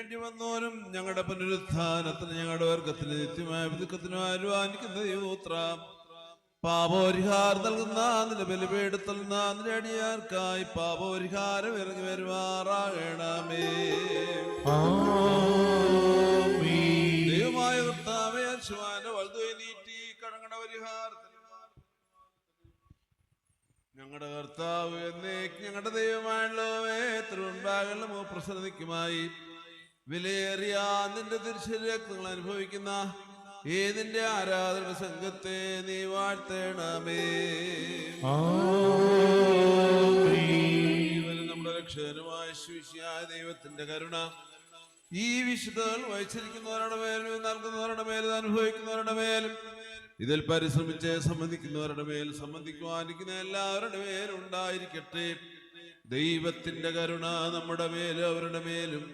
വേണ്ടി വന്നോനും ഞങ്ങളുടെ പുനരുത്ഥാനത്തിന് ഞങ്ങളുടെ വർഗത്തിന് നിത്യമായ പുതുക്കത്തിനും അനുവാനിക്കുന്ന യൂത്ര പാപോരിഹാരം നൽകുന്ന നിന്റെ ബലിപേടുത്തൽ നിന്റെ അടിയാർക്കായി പാപോരിഹാരം ഇറങ്ങി വരുമാറാകണമേ. ദൈവമായ നീട്ടി കടങ്ങട പരിഹാരത്തിന് ഞങ്ങളുടെ കർത്താവ് എന്നേക്ക് ഞങ്ങളുടെ ദൈവമായുള്ളവേ തിരുവൻപാകലും പ്രസന്നതയ്ക്കുമായി വിലയേറിയ നിന്റെ തിരിച്ചരക്തങ്ങൾ അനുഭവിക്കുന്ന ഏതിന്റെ ആരാധന സംഘത്തെ നീ വാഴ്ത്തേണമേ? നമ്മുടെ രക്ഷകനുമായ ശിശിയായ ദൈവത്തിന്റെ കരുണ ഈ വിശുദ്ധകൾ വഹിച്ചിരിക്കുന്നവരുടെ മേലും നൽകുന്നവരുടെ മേലും അനുഭവിക്കുന്നവരുടെ മേലും ഇതിൽ പരിശ്രമിച്ച് സംബന്ധിക്കുന്നവരുടെ മേൽ സംബന്ധിക്കുവാനിരിക്കുന്ന എല്ലാവരുടെ മേലും ഉണ്ടായിരിക്കട്ടെ. ദൈവത്തിന്റെ കരുണ നമ്മുടെ മേലും അവരുടെ മേലും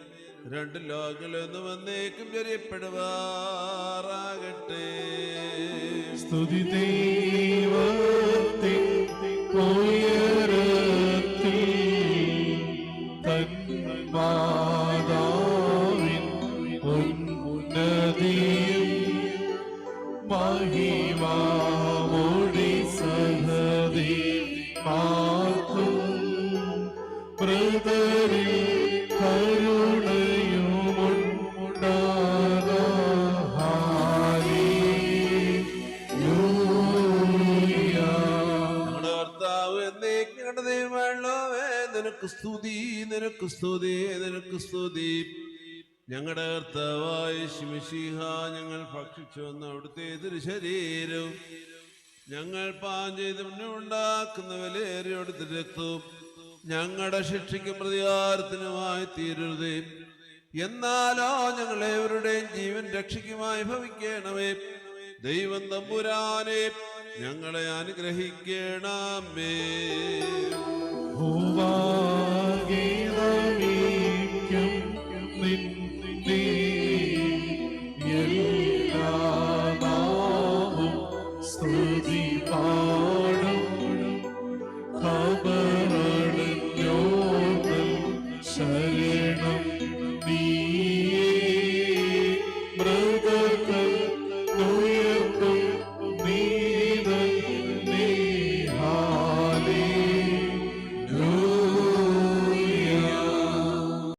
രണ്ട് ലോകങ്ങളൊന്നും എന്നേക്കും ചെറിയപ്പെടുവാറാകട്ടെ സ്തുതി ദൈവത്തെ ഉയരത്തിൽ തൻ മാതാവിൻ ഉന്നതിയും മഹിമാവോടി സഹതി മാക്കും ബ്രദറിൽ നിനക്ക് സ്തുതി നിനക്ക് സ്തുതി നിനക്ക് സ്തുതി. ഞങ്ങളുടെ കർത്താവായ ശിവശിഹ ഞങ്ങൾ ഭക്ഷിച്ചു വന്ന അവിടുത്തെ ശരീരവും ഞങ്ങൾ പാൻ ചെയ്ത് ഉണ്ടാക്കുന്ന വിലയേറിയ അവിടുത്തെ രക്തവും ഞങ്ങളുടെ ശിക്ഷയ്ക്ക് പ്രതികാരത്തിനുമായി തീരരുത്. എന്നാലോ ഞങ്ങളെവരുടെയും ജീവൻ രക്ഷയ്ക്കുമായി ഭവിക്കണമേ. ദൈവം തമ്പുരാനെ ഞങ്ങളെ അനുഗ്രഹിക്കണമേ. oh